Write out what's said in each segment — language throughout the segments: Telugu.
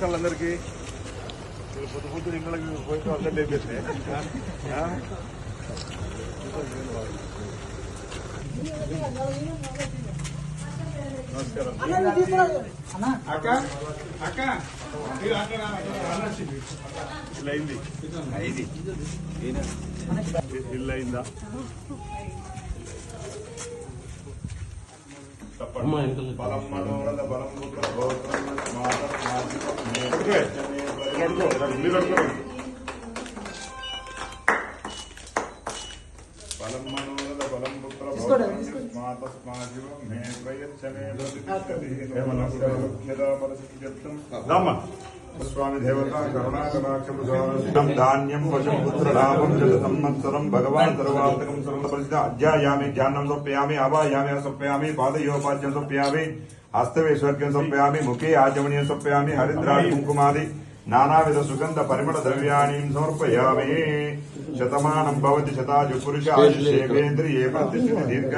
నమస్కారం అందరికీ పొద్దు పొద్దు ఇంట్లోకి పోయిన అందరూ లేపేస్తే నమస్కారం అక్క అక్క ఇల్లు అయింది ఇల్లు అయిందా బలం మనోరథ బలం పుత్ర మాతస్మాజివం మే ప్రయచ్చనే ప్రతిష్టతి. స్వామి దేవత కరుణాకరాక్షం ధాన్యం వశం పుత్రలాభం జత సంవత్సరం భగవాన్ సర్వార్థకం సర్వపరిచిత అధ్యాయామి ధ్యానం సమర్పయామి అవాయామి సమర్పయామి పాదయోపాద్యం సమర్పయామి హస్తవే స్వర్గం సమర్పయామి ముఖే ఆచమనీయం సమర్పయామి హరిద్రాది కుంకుమాది నానావిధ సుగంధ పరిమళ ద్రవ్యాణి సమర్పయామి శతమానం భవతి శతాజు పురుష ఆయుషేంద్రియే ప్రతిష్ఠితి దీర్ఘ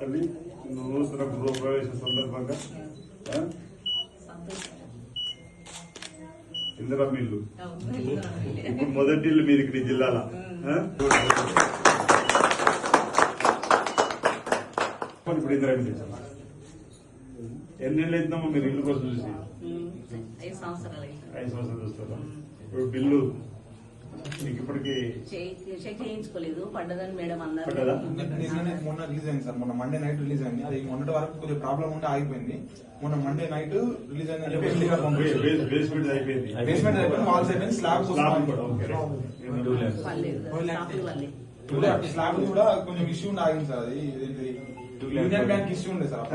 అది నూతన గృహప్రవేశ సందర్భంగా ఆ? ఇందిరా ఇప్పుడు మొదటి ఇల్లు మీది ఇక్కడ జిల్లాల. ఇప్పుడు ఇందిరా మిల్లు ఇచ్చామా? ఎన్ని నెలలు అవుతుందమ్మా మీరు ఇల్లు కోసం చూసి? ఐదు సంవత్సరాలు అయింది. ఐదు సంవత్సరాలు చూస్తారా? ఇప్పుడు బిల్లు మీకు ఇప్పటికి చెక్ చెక్ చేయించుకోలేదు. పడ్డదని మేడం? అన్నారు. మొన్న రిలీజ్ అయింది సార్. మొన్న మండే నైట్ రిలీజ్ అయింది. అది మొన్నటి వరకు కొద్దిగా ప్రాబ్లం ఉంటే ఆగిపోయింది. మొన్న మండే నైట్ రిలీజ్ అయింది బేస్మెంట్ అయిపోయింది. బేస్మెంట్ అయిపోయింది. వాల్స్ అయిపోయింది. స్లాబ్ స్లాబ్ కూడా కొంచెం ఇష్యూ ఉండి ఆగింది సార్. అది యూనియన్ బ్యాంక్ ఇష్యూ ఉండే సార్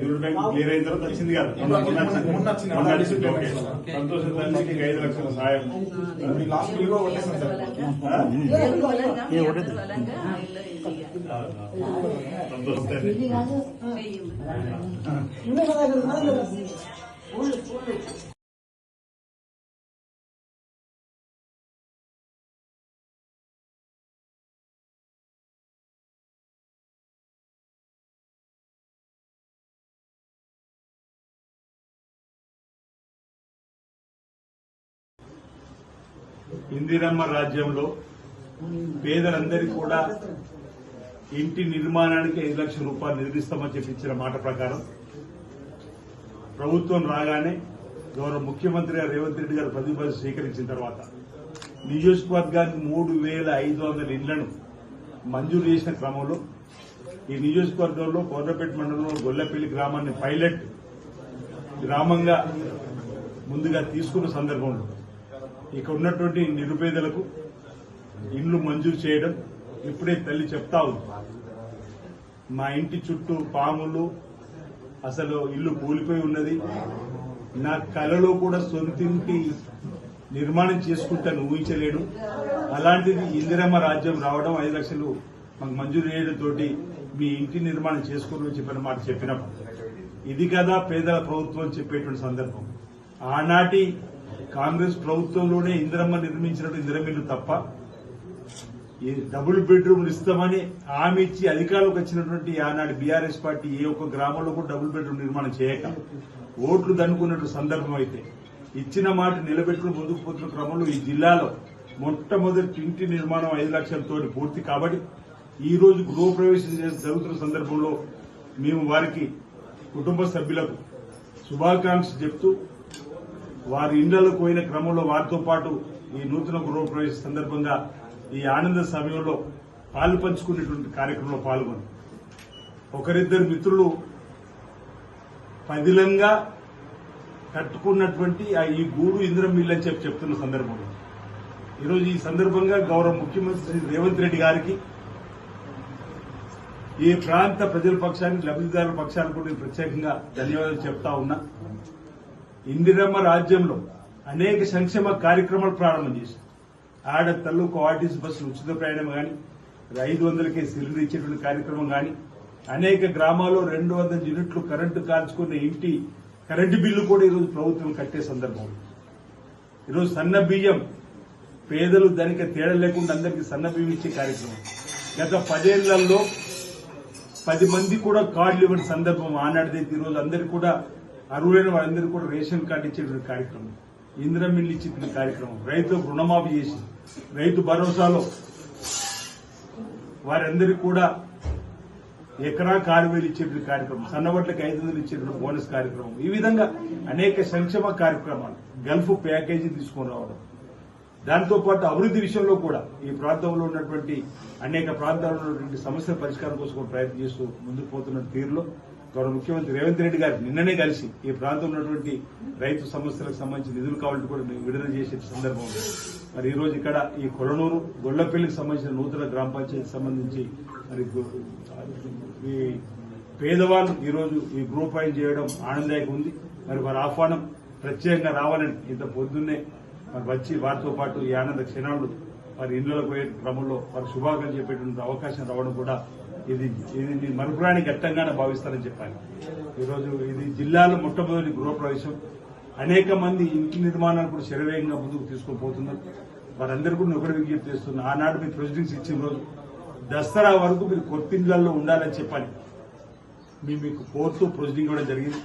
యూనిట్ బ్యాంక్ క్లియర్ అయిన తర్వాత వచ్చింది కదా. సంతోషం తల్లికి ఐదు లక్షల సాయం లాస్ట్ బిల్ కూడా కొట్టేసాం సార్. సంతోషం ఇందిరమ్మ రాజ్యంలో పేదలందరికీ కూడా ఇంటి నిర్మాణానికి ఐదు లక్షల రూపాయలు నిర్మిస్తామని చెప్పి ఇచ్చిన మాట ప్రకారం ప్రభుత్వం రాగానే గౌరవ ముఖ్యమంత్రి గారు రేవంత్ రెడ్డి గారు ప్రతిపాదన స్వీకరించిన తర్వాత నియోజకవర్గానికి మూడు వేల ఐదు వందల ఇండ్లను మంజూరు చేసిన క్రమంలో ఈ నియోజకవర్గంలో కోర్రపేట మండలంలో గొల్లపల్లి గ్రామాన్ని పైలట్ గ్రామంగా ముందుగా తీసుకున్న సందర్భంలో ఇక్కడ ఉన్నటువంటి నిరుపేదలకు ఇండ్లు మంజూరు చేయడం ఇప్పుడే తల్లి చెప్తా ఉంది. మా ఇంటి చుట్టూ పాములు అసలు ఇల్లు కూలిపోయి ఉన్నది. నా కలలో కూడా సొంతింటి నిర్మాణం చేసుకుంటాను ఊహించలేను. అలాంటిది ఇందిరమ్మ రాజ్యం రావడం ఐదు లక్షలు మాకు మంజూరు చేయడం తోటి మీ ఇంటి నిర్మాణం చేసుకోవాలని చెప్పిన మాట చెప్పినప్పుడు ఇది కదా పేదల ప్రభుత్వం చెప్పేటువంటి సందర్భం. ఆనాటి కాంగ్రెస్ ప్రభుత్వంలోనే ఇందిరమ్మ నిర్మించినట్టు ఇందిరమిల్లు తప్ప ఈ డబుల్ బెడ్రూమ్ ఇస్తామని హామీ ఇచ్చి అధికారంలోకి వచ్చినటువంటి ఆనాడు బీఆర్ఎస్ పార్టీ ఏ ఒక్క గ్రామంలో కూడా డబుల్ బెడ్రూమ్ నిర్మాణం చేయక ఓట్లు దన్నుకున్నట్టు సందర్భం అయితే ఇచ్చిన మాట నిలబెట్టుకుని ముందుకు పోతున్న క్రమంలో ఈ జిల్లాలో మొట్టమొదటి ఇంటి నిర్మాణం ఐదు లక్షలతో పూర్తి కాబట్టి ఈ రోజు గృహప్రవేశం జరుగుతున్న సందర్భంలో మేము వారికి కుటుంబ సభ్యులకు శుభాకాంక్ష చెప్తూ వారి ఇండ్లకు పోయిన క్రమంలో వారితో పాటు ఈ నూతన గృహప్రవేశ సందర్భంగా ఈ ఆనంద సమయంలో పాలు పంచుకునేటువంటి కార్యక్రమంలో పాల్గొని ఒకరిద్దరు మిత్రులు పదిలంగా కట్టుకున్నటువంటి ఆ ఈ గూడు ఇంద్రం మిల్ అని చెప్పి చెప్తున్న సందర్భంలో. ఈరోజు ఈ సందర్భంగా గౌరవ ముఖ్యమంత్రి శ్రీ రేవంత్ రెడ్డి గారికి ఈ ప్రాంత ప్రజల పక్షానికి లబ్ధిదారుల పక్షానికి కూడా ప్రత్యేకంగా ధన్యవాదాలు చెప్తా ఉన్నా. ఇందిరమ్మ రాజ్యంలో అనేక సంక్షేమ కార్యక్రమాలు ప్రారంభం చేశారు. ఆడ కోఆర్టీస్ బస్సులు ఉచిత ప్రయాణం కానీ ఐదు వందలకే సిలిండర్ ఇచ్చేటువంటి కార్యక్రమం కానీ అనేక గ్రామాల్లో రెండు వందల యూనిట్లు కరెంటు కాల్చుకున్న ఇంటి కరెంటు బిల్లు కూడా ఈరోజు ప్రభుత్వం కట్టే సందర్భం ఈరోజు సన్న బియ్యం పేదలు దానికి తేడా లేకుండా అందరికీ సన్న బియ్యం ఇచ్చే కార్యక్రమం. గత పదేళ్ళలో పది మంది కూడా కార్డులు ఇవ్వని సందర్భం ఆనాటిదైతే ఈరోజు అందరికీ కూడా అర్హులైన వారందరికీ కూడా రేషన్ కార్డు ఇచ్చేటువంటి కార్యక్రమం. ఇందిరా మిల్లు ఇచ్చేటువంటి కార్యక్రమం. రైతులకు రుణమాఫీ చేసి రైతు భరోసాలో వారందరికీ కూడా ఎకరా ఆరు వేలు ఇచ్చేటువంటి కార్యక్రమం సన్నబట్లకు ఐదు వందలు ఇచ్చేటువంటి బోనస్ కార్యక్రమం. ఈ విధంగా అనేక సంక్షేమ కార్యక్రమాలు గల్ఫ్ ప్యాకేజీ తీసుకొని రావడం. దాంతో పాటు అభివృద్ధి విషయంలో కూడా ఈ ప్రాంతంలో ఉన్నటువంటి అనేక ప్రాంతాల్లో ఉన్నటువంటి సమస్యల పరిష్కారం కోసం ప్రయత్నం చేస్తూ ముందుకు పోతున్న తీరులో గౌరవ ముఖ్యమంత్రి రేవంత్ రెడ్డి గారు నిన్ననే కలిసి ఈ ప్రాంతంలో ఉన్నటువంటి రైతు సమస్యలకు సంబంధించి నిధులు కావాలంటే కూడా విడుదల చేసే సందర్భం మరి ఈ రోజు ఇక్కడ ఈ కొలనూరు గొల్లపల్లికి సంబంధించిన నూతన గ్రామ పంచాయతీకి సంబంధించి మరి ఈ పేదవాళ్ళు ఈరోజు ఈ గ్రూప్ అయిన చేయడం ఆనందదాయకం ఉంది. మరి వారి ఆహ్వానం ప్రత్యేకంగా రావాలని ఇంత పొద్దున్నే మరి వచ్చి వారితో పాటు ఈ ఆనంద క్షణాలు వారి ఇళ్ళకు పోయే క్రమంలో వారి శుభాకాంక్షలు చెప్పేటువంటి అవకాశం రావడం కూడా ఇది ఇది మరపురాని ఘట్టంగానే భావిస్తారని చెప్పాను ఈరోజు ఇది జిల్లాలో మొట్టమొదటి గృహప్రవేశం. అనేక మంది ఇంటి నిర్మాణాలు కూడా శరవేగంగా ముందుకు తీసుకుపోతున్నారు వారందరూ కూడా నేను ఒకటి విజ్ఞప్తి చేస్తున్నారు ఆనాడు మీరు ప్రెసిడెన్స్ ఇచ్చిన రోజు దసరా వరకు మీరు కొత్తిండ్లలో ఉండాలని చెప్పాలి. మేము మీకు కోర్టు ప్రొసీడింగ్ కూడా జరిగింది.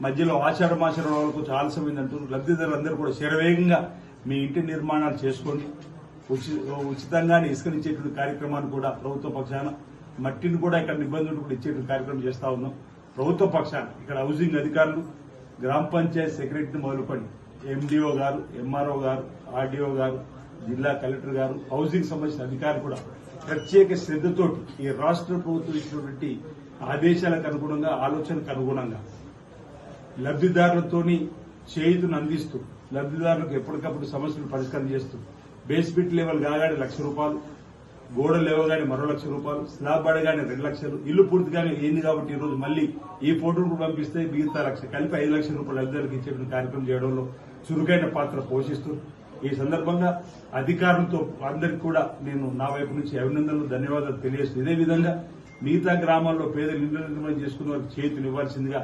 మధ్యలో ఆషాఢ వరకు చాలా సమయం అంటున్నారు. లబ్ధిదారులందరూ కూడా శరవేగంగా మీ ఇంటి నిర్మాణాలు చేసుకోండి. ఉచి- ఉచితంగానే ఇసుకనిచ్చేటువంటి కార్యక్రమాన్ని కూడా ప్రభుత్వ పక్షాన మట్టిని కూడా ఇక్కడ నిబంధనలు కూడా ఇచ్చే కార్యక్రమం చేస్తా ఉన్నాం. ప్రభుత్వ పక్షాన ఇక్కడ హౌసింగ్ అధికారులు గ్రామ పంచాయతీ సెక్రటరీని మొదలుకొని ఎండిఓ గారు ఎంఆర్ఓ గారు ఆర్డీఓ గారు జిల్లా కలెక్టర్ గారు హౌసింగ్ సంబంధించిన అధికారులు కూడా ప్రత్యేక శ్రద్ధతోటి ఈ రాష్ట్ర ప్రభుత్వం ఇచ్చినటువంటి ఆదేశాలకు అనుగుణంగా ఆలోచనకు అనుగుణంగా లబ్ధిదారులతోని చేయుతును అందిస్తూ లబ్ధిదారులకు ఎప్పటికప్పుడు సమస్యలు పరిష్కారం చేస్తూ బేస్మెంట్ లెవెల్ కాగానే లక్ష రూపాయలు గోడ లేవగానే మరో లక్ష రూపాయలు స్లాబ్ పడగానే రెండు లక్షలు ఇల్లు పూర్తిగానే ఏంది కాబట్టి ఈ రోజు మళ్ళీ ఈ ఫోటోను కూడా పంపిస్తే మిగతా లక్ష కలిపి ఐదు లక్షల రూపాయలు అధికారులకు ఇచ్చేటువంటి కార్యక్రమం చేయడంలో చురుకైన పాత్ర పోషిస్తూ ఈ సందర్భంగా అధికారులతో అందరికి కూడా నేను నా వైపు నుంచి అభినందనలు ధన్యవాదాలు తెలియజేస్తూ ఇదే విధంగా మిగతా గ్రామాల్లో పేదలు ఇళ్ళ నిర్మాణం చేసుకున్న వారికి చేతులు ఇవ్వాల్సిందిగా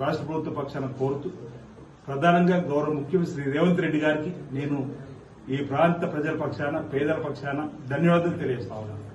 రాష్ట్ర ప్రభుత్వ పక్షాన కోరుతూ ప్రధానంగా గౌరవ ముఖ్యమంత్రి శ్రీ రేవంత్ రెడ్డి గారికి నేను ఈ ప్రాంత ప్రజల పక్షాన పేదల పక్షాన ధన్యవాదాలు తెలియజేస్తా ఉన్నాను.